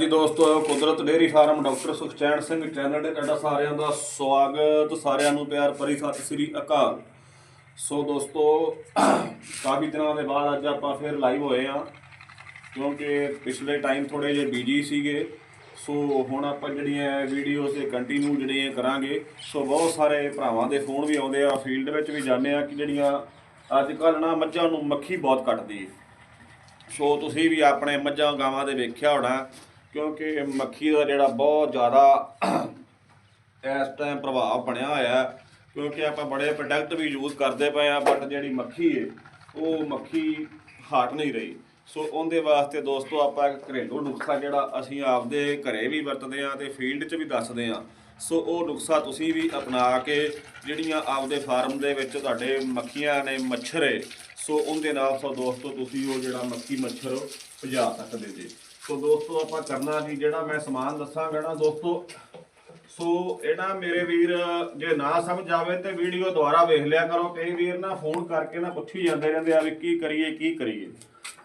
ਜੀ ਦੋਸਤੋ, Kudrat dairy farm doctor Sukhchain Singh channel ਤੇ ਤੁਹਾਡਾ ਸਾਰਿਆਂ ਦਾ ਸਵਾਗਤ, ਸਾਰਿਆਂ ਨੂੰ ਪਿਆਰ ਭਰੀ ਸਤਿ ਸ੍ਰੀ ਅਕਾਲ। ਸੋ ਦੋਸਤੋ, ਕਾਫੀ ਦਿਨਾਂ ਦੇ ਬਾਅਦ ਅੱਜ ਆਪਾਂ ਫਿਰ ਲਾਈਵ ਹੋਏ ਆ ਕਿਉਂਕਿ ਪਿਛਲੇ ਟਾਈਮ ਥੋੜੇ ਜਿਹੇ ਬਿਜ਼ੀ ਸੀਗੇ। ਸੋ ਹੁਣ ਆਪਾਂ ਜਿਹੜੀਆਂ ਵੀਡੀਓਜ਼ ਤੇ ਕੰਟੀਨਿਊ ਜਿਹੜੀਆਂ ਕਰਾਂਗੇ, ਸੋ ਬਹੁਤ ਸਾਰੇ ਭਰਾਵਾਂ ਦੇ ਫੋਨ ਵੀ ਆਉਂਦੇ ਆ ਫੀਲਡ ਵਿੱਚ ਵੀ ਜਾਂਦੇ ਆ ਕਿ ਜਿਹੜੀਆਂ ਅੱਜ ਕੱਲ੍ਹ ਨਾ ਮੱਝਾਂ ਨੂੰ ਮੱਖੀ ਬਹੁਤ ਕੱਟਦੀ। ਸੋ ਤੁਸੀਂ ਵੀ ਆਪਣੇ ਮੱਝਾਂ ਗਾਵਾਂ ਦੇ ਵੇਖਿਆ ਹੋਣਾ ਕਿਉਂਕਿ ਮੱਖੀ ਦਾ ਜਿਹੜਾ ਬਹੁਤ ਜ਼ਿਆਦਾ ਇਸ ਟਾਈਮ ਪ੍ਰਭਾਵ ਬਣਿਆ ਹੋਇਆ ਕਿਉਂਕਿ ਆਪਾਂ ਬੜੇ ਪ੍ਰੋਡਕਟ ਵੀ ਯੂਜ਼ ਕਰਦੇ ਪਏ ਆ ਬਟ ਜਿਹੜੀ ਮੱਖੀ ਹੈ ਉਹ ਮੱਖੀ ਹਟ ਨਹੀਂ ਰਹੀ। ਸੋ ਉਹਦੇ ਵਾਸਤੇ ਦੋਸਤੋ ਆਪਾਂ ਇੱਕ ਘਰੇਲੂ ਨੁਸਖਾ ਜਿਹੜਾ ਅਸੀਂ ਆਪਦੇ ਘਰੇ ਵੀ ਵਰਤਦੇ ਆ ਤੇ ਫੀਲਡ 'ਚ ਵੀ ਦੱਸਦੇ ਆ ਸੋ ਉਹ ਨੁਸਖਾ ਤੁਸੀਂ ਵੀ ਅਪਣਾ ਕੇ ਜਿਹੜੀਆਂ ਆਪਦੇ ਫਾਰਮ ਦੇ ਵਿੱਚ ਤੁਹਾਡੇ ਮੱਖੀਆਂ ਨੇ ਮੱਛਰ ਏ ਸੋ ਉਹਦੇ ਨਾਲ ਸੋ ਦੋਸਤੋ ਤੁਸੀਂ ਉਹ ਜਿਹੜਾ ਮੱਖੀ ਮੱਛਰ ਭਜਾ ਸਕਦੇ ਜੀ। ਸੋ ਦੋਸਤੋ, ਆਪਾਂ ਕਰਨਾ ਜੀ ਜਿਹੜਾ ਮੈਂ ਸਮਾਨ ਦੱਸਾਂਗਾ ਨਾ ਦੋਸਤੋ, ਸੋ ਇਹ ਨਾ ਮੇਰੇ ਵੀਰ, ਜੇ ਨਾ ਸਮਝ ਆਵੇ ਤੇ ਵੀਡੀਓ ਦੁਬਾਰਾ ਵੇਖ ਲਿਆ ਕਰੋ। ਕਈ ਵੀਰ ਨਾ ਫੋਨ ਕਰਕੇ ਨਾ ਪੁੱਛੀ ਜਾਂਦੇ ਰਹਿੰਦੇ ਆ ਵੀ ਕੀ ਕਰੀਏ ਕੀ ਕਰੀਏ।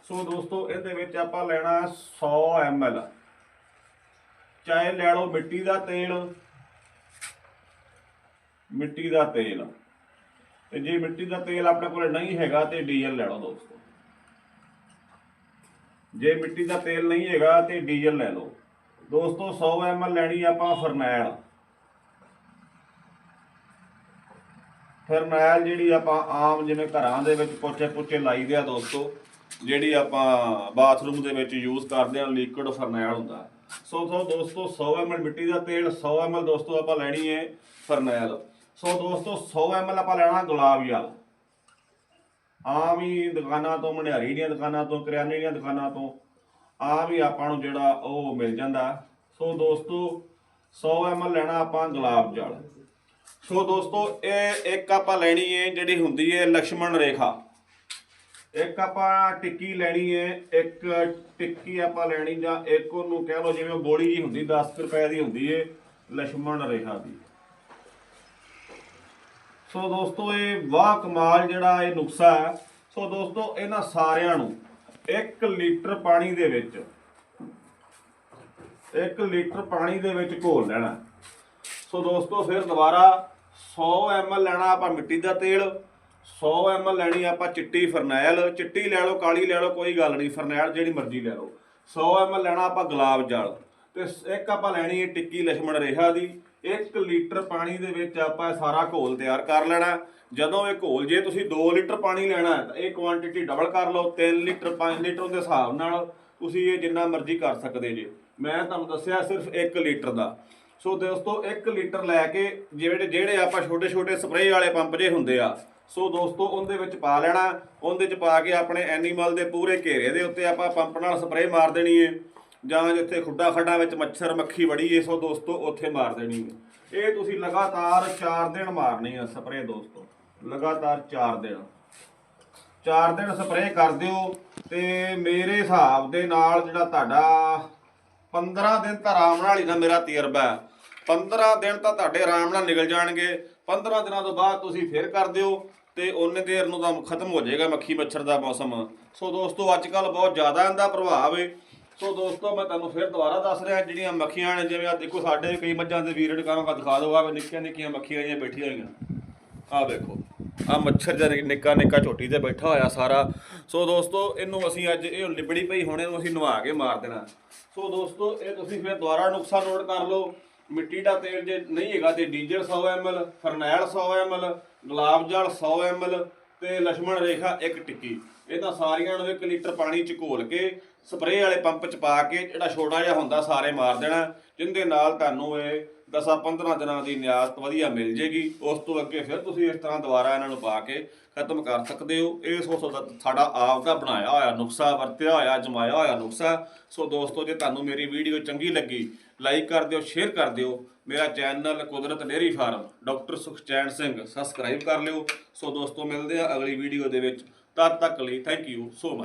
ਸੋ ਦੋਸਤੋ, ਇਹਦੇ ਵਿੱਚ ਆਪਾਂ ਲੈਣਾ 100 ml ਚਾਹੇ ਲੈ ਲਓ ਮਿੱਟੀ ਦਾ ਤੇਲ, ਮਿੱਟੀ ਦਾ ਤੇਲ। ਤੇ ਜੇ ਮਿੱਟੀ ਦਾ ਤੇਲ ਆਪਣੇ ਕੋਲ ਨਹੀਂ ਹੈਗਾ ਤੇ ਡੀਜ਼ਲ ਲੈ ਲਓ ਦੋਸਤੋ। ਜੇ ਮਿੱਟੀ ਦਾ ਤੇਲ ਨਹੀਂ ਹੈਗਾ ਤੇ ਡੀਜ਼ਲ ਲੈ ਲਓ। ਦੋਸਤੋ 100 ml ਲੈਣੀ ਆਪਾਂ ਫਰਨੈਲ। ਫਰਨੈਲ ਜਿਹੜੀ ਆਪਾਂ ਆਮ ਜਿਵੇਂ ਘਰਾਂ ਦੇ ਵਿੱਚ ਪੋਚੇ ਪੁੱਚੇ ਲਾਈਦੇ ਆ ਦੋਸਤੋ, ਜਿਹੜੀ ਆਪਾਂ ਬਾਥਰੂਮ ਦੇ ਵਿੱਚ ਯੂਜ਼ ਕਰਦੇ ਆ, ਲਿਕੁਇਡ ਫਰਨੈਲ ਹੁੰਦਾ। ਸੋ ਸੋ ਦੋਸਤੋ 100 ml ਮਿੱਟੀ ਦਾ ਤੇਲ 100 ml ਦੋਸਤੋ ਆਪਾਂ ਲੈਣੀ ਹੈ ਫਰਨੈਲ। ਸੋ ਦੋਸਤੋ 100 ml ਆਪਾਂ ਲੈਣਾ ਗੁਲਾਬ ਜਲ ਆਮ ਹੀ ਦੁਕਾਨਾਂ ਤੋਂ, ਮਨਿਆਰੀ ਦੀਆਂ ਦੁਕਾਨਾਂ ਤੋਂ, ਕਰਿਆਨੇ ਦੀਆਂ ਦੁਕਾਨਾਂ ਤੋਂ ਆਮ ਹੀ ਆਪਾਂ ਨੂੰ ਜਿਹੜਾ ਉਹ ਮਿਲ ਜਾਂਦਾ। ਸੋ ਦੋਸਤੋ 100 ml ਲੈਣਾ ਆਪਾਂ ਗੁਲਾਬ ਜਲ। ਸੋ ਦੋਸਤੋ, ਇਹ ਇੱਕ ਆਪਾਂ ਲੈਣੀ ਹੈ ਜਿਹੜੀ ਹੁੰਦੀ ਹੈ ਲక్ష్మణ ਰੇਖਾ। ਇੱਕ ਆਪਾਂ ਟਿੱਕੀ ਲੈਣੀ ਹੈ ਇੱਕ ਟਿੱਕੀ ਆਪਾਂ ਲੈਣੀ ਜਾਂ ਇੱਕ ਉਹਨੂੰ ਕਹਿ ਲਓ ਜਿਵੇਂ ਬੋਲੀ ਜੀ ਹੁੰਦੀ 10 ਰੁਪਏ ਦੀ ਹੁੰਦੀ ਹੈ ਲక్ష్మణ ਰੇਖਾ ਦੀ। ਸੋ ਦੋਸਤੋ, ਇਹ ਵਾਹ ਕਮਾਲ ਜਿਹੜਾ ਇਹ ਨੁਕਸਾ ਹੈ। ਸੋ ਦੋਸਤੋ, ਇਹਨਾਂ ਸਾਰਿਆਂ ਨੂੰ 1 ਲੀਟਰ ਪਾਣੀ ਦੇ ਵਿੱਚ 1 ਲੀਟਰ ਪਾਣੀ ਦੇ ਵਿੱਚ ਘੋਲ ਲੈਣਾ ਸੋ ਦੋਸਤੋ, ਫਿਰ ਦੁਬਾਰਾ 100 ml ਲੈਣਾ ਆਪਾਂ ਮਿੱਟੀ ਦਾ ਤੇਲ 100 ml ਲੈਣੀ ਆਪਾਂ ਚਿੱਟੀ ਫਰਨੈਲ। ਚਿੱਟੀ ਲੈ ਲਓ, ਕਾਲੀ ਲੈ ਲਓ, ਕੋਈ ਗੱਲ ਨਹੀਂ, ਫਰਨੈਲ ਜਿਹੜੀ ਮਰਜ਼ੀ ਲੈ ਲਓ। 100 ml ਲੈਣਾ ਆਪਾਂ ਗੁਲਾਬ ਜਲ। ਤੇ ਇੱਕ ਆਪਾਂ ਲੈਣੀ ਹੈ ਟਿੱਕੀ ਲਛਮਣ ਰੇਹਾ ਦੀ। 1 ਲੀਟਰ ਪਾਣੀ ਦੇ ਵਿੱਚ ਆਪਾਂ ਸਾਰਾ ਘੋਲ ਤਿਆਰ ਕਰ ਲੈਣਾ। ਜਦੋਂ ਇਹ ਘੋਲ, ਜੇ ਤੁਸੀਂ 2 ਲੀਟਰ ਪਾਣੀ ਲੈਣਾ ਤਾਂ ਇਹ ਕੁਆਂਟੀਟੀ ਡਬਲ ਕਰ ਲਓ 3 ਲੀਟਰ 5 ਲੀਟਰ ਦੇ ਹਿਸਾਬ ਨਾਲ ਤੁਸੀਂ ਇਹ ਜਿੰਨਾ ਮਰਜ਼ੀ ਕਰ ਸਕਦੇ ਜੇ। ਮੈਂ ਤੁਹਾਨੂੰ ਦੱਸਿਆ ਸਿਰਫ 1 ਲੀਟਰ ਦਾ। ਸੋ ਦੋਸਤੋ 1 ਲੀਟਰ ਲੈ ਕੇ ਜਿਹੜੇ ਜਿਹੜੇ ਆਪਾਂ ਛੋਟੇ ਛੋਟੇ ਸਪਰੇਅ ਵਾਲੇ ਪੰਪ ਜੇ ਹੁੰਦੇ ਆ, ਸੋ ਦੋਸਤੋ, ਉਹਦੇ ਵਿੱਚ ਪਾ ਲੈਣਾ। ਉਹਦੇ ਵਿੱਚ ਪਾ ਕੇ ਆਪਣੇ ਐਨੀਮਲ ਦੇ ਪੂਰੇ ਘੇਰੇ ਦੇ ਉੱਤੇ ਆਪਾਂ ਪੰਪ ਨਾਲ ਸਪਰੇਅ ਮਾਰ ਦੇਣੀ ਏ ਜਾਂ ਜਿੱਥੇ ਖੁੱਡਾ ਖੱਡਾ ਵਿੱਚ ਮੱਛਰ ਮੱਖੀ ਵੜੀ ਏ ਸੋ ਦੋਸਤੋ ਉੱਥੇ ਮਾਰ ਦੇਣੀ ਏ ਇਹ ਤੁਸੀਂ ਲਗਾਤਾਰ 4 ਦਿਨ ਮਾਰਨੀ ਆ ਸਪਰੇਅ ਦੋਸਤੋ। ਲਗਾਤਾਰ 4 ਦਿਨ। 4 ਦਿਨ ਸਪਰੇਅ ਕਰ ਦਿਓ ਤੇ ਮੇਰੇ ਹਿਸਾਬ ਦੇ ਨਾਲ ਜਿਹੜਾ ਤੁਹਾਡਾ 15 ਦਿਨ ਤਾਂ ਆਰਾਮ ਨਾਲ ਹੀ ਨਾ ਮੇਰਾ ਤਜਰਬਾ ਹੈ। 15 ਦਿਨ ਤਾਂ ਤੁਹਾਡੇ ਆਰਾਮ ਨਾਲ ਨਿਕਲ ਜਾਣਗੇ। 15 ਦਿਨਾਂ ਤੋਂ ਬਾਅਦ ਤੁਸੀਂ ਫਿਰ ਕਰ ਦਿਓ ਤੇ ਉਹਨੇ ਦੇਰ ਨੂੰ ਤਾਂ ਖਤਮ ਹੋ ਜਾਏਗਾ ਮੱਖੀ ਮੱਛਰ ਦਾ ਮੌਸਮ। ਸੋ ਦੋਸਤੋ ਅੱਜ ਕੱਲ ਬਹੁਤ ਜ਼ਿਆਦਾ ਇਹਦਾ ਪ੍ਰਭਾਵ ਹੈ ਸੋ ਦੋਸਤੋ, ਮੈਂ ਤੁਹਾਨੂੰ ਫਿਰ ਦੁਬਾਰਾ ਦੱਸ ਰਿਹਾ, ਜਿਹੜੀਆਂ ਮੱਖੀਆਂ ਨੇ, ਜਿਵੇਂ ਆ ਦੇਖੋ ਸਾਡੇ ਵੀ ਕਈ ਮੱਝਾਂ ਦੇ ਵੀਰਡ ਕਾਰਾਂ ਦਿਖਾ ਦਿਓ ਆ ਨਿੱਕੀਆਂ ਨਿੱਕੀਆਂ ਮੱਖੀਆਂ ਜਿਹੀਆਂ ਬੈਠੀਆਂ ਹੋਈਆਂ। ਆ ਵੇਖੋ ਆ ਮੱਛਰ ਜਰ ਨਿੱਕਾ ਨਿੱਕਾ ਝੋਟੀ ਤੇ ਬੈਠਾ ਹੋਇਆ ਸਾਰਾ। ਸੋ ਦੋਸਤੋ, ਇਹਨੂੰ ਅਸੀਂ ਅੱਜ ਇਹ ਲਿਬੜੀ ਪਈ ਹੁਣ, ਇਹਨੂੰ ਅਸੀਂ ਨਵਾ ਕੇ ਮਾਰ ਦੇਣਾ। ਸੋ ਦੋਸਤੋ, ਇਹ ਤੁਸੀਂ ਫਿਰ ਦੁਬਾਰਾ ਨੁਕਸਾ ਨੋਟ ਕਰ ਲਓ। ਮਿੱਟੀ ਦਾ ਤੇਲ ਜੇ ਨਹੀਂ ਹੈਗਾ ਤੇ ਡੀਜ਼ਲ 100 ml ਫਰਨੈਲ 100 ml ਗੁਲਾਬ ਜਲ 100 ml ਤੇ ਲక్ష్మణ ਰੇਖਾ ਇੱਕ ਟਿੱਕੀ। ਇਹ ਤਾਂ ਸਾਰੀਆਂ ਨੂੰ 1 ਲੀਟਰ ਪਾਣੀ ਚ ਘੋਲ ਕੇ, ਸਪਰੇਅ ਵਾਲੇ ਪੰਪ ਚ ਪਾ ਕੇ, ਜਿਹੜਾ ਛੋਟਾ ਜਿਹਾ ਹੁੰਦਾ ਸਾਰੇ ਮਾਰ ਦੇਣਾ, ਜਿੰਦੇ ਨਾਲ ਤੁਹਾਨੂੰ ਇਹ 10-15 ਦਿਨਾਂ ਦੀ ਨਿਆਸਤ ਵਧੀਆ ਮਿਲ ਜੇਗੀ। ਉਸ ਤੋਂ ਅੱਗੇ ਫਿਰ ਤੁਸੀਂ ਇਸ ਤਰ੍ਹਾਂ ਦੁਬਾਰਾ ਇਹਨਾਂ ਨੂੰ ਪਾ ਕੇ ਖਤਮ ਕਰ ਸਕਦੇ ਹੋ। ਇਹ ਸੋ ਸਾਡਾ ਆਪ ਦਾ ਬਣਾਇਆ ਹੋਇਆ ਨੁਸਖਾ, ਵਰਤਿਆ ਹੋਇਆ, ਜਮਾਇਆ ਹੋਇਆ ਨੁਸਖਾ। ਸੋ ਦੋਸਤੋ, ਜੇ ਤੁਹਾਨੂੰ ਮੇਰੀ ਵੀਡੀਓ ਚੰਗੀ ਲੱਗੀ ਲਾਈਕ ਕਰ ਦਿਓ, ਸ਼ੇਅਰ ਕਰ ਦਿਓ। ਮੇਰਾ channel Kudrat dairy farm, doctor Sukhchain Singh, subscribe ਕਰ ਲਿਓ। ਸੋ ਦੋਸਤੋ, ਮਿਲਦੇ ਆ ਅਗਲੀ ਵੀਡੀਓ ਦੇ ਵਿੱਚ। ਤਦ ਤੱਕ ਲਈ ਥੈਂਕ ਯੂ ਸੋ ਮਚ।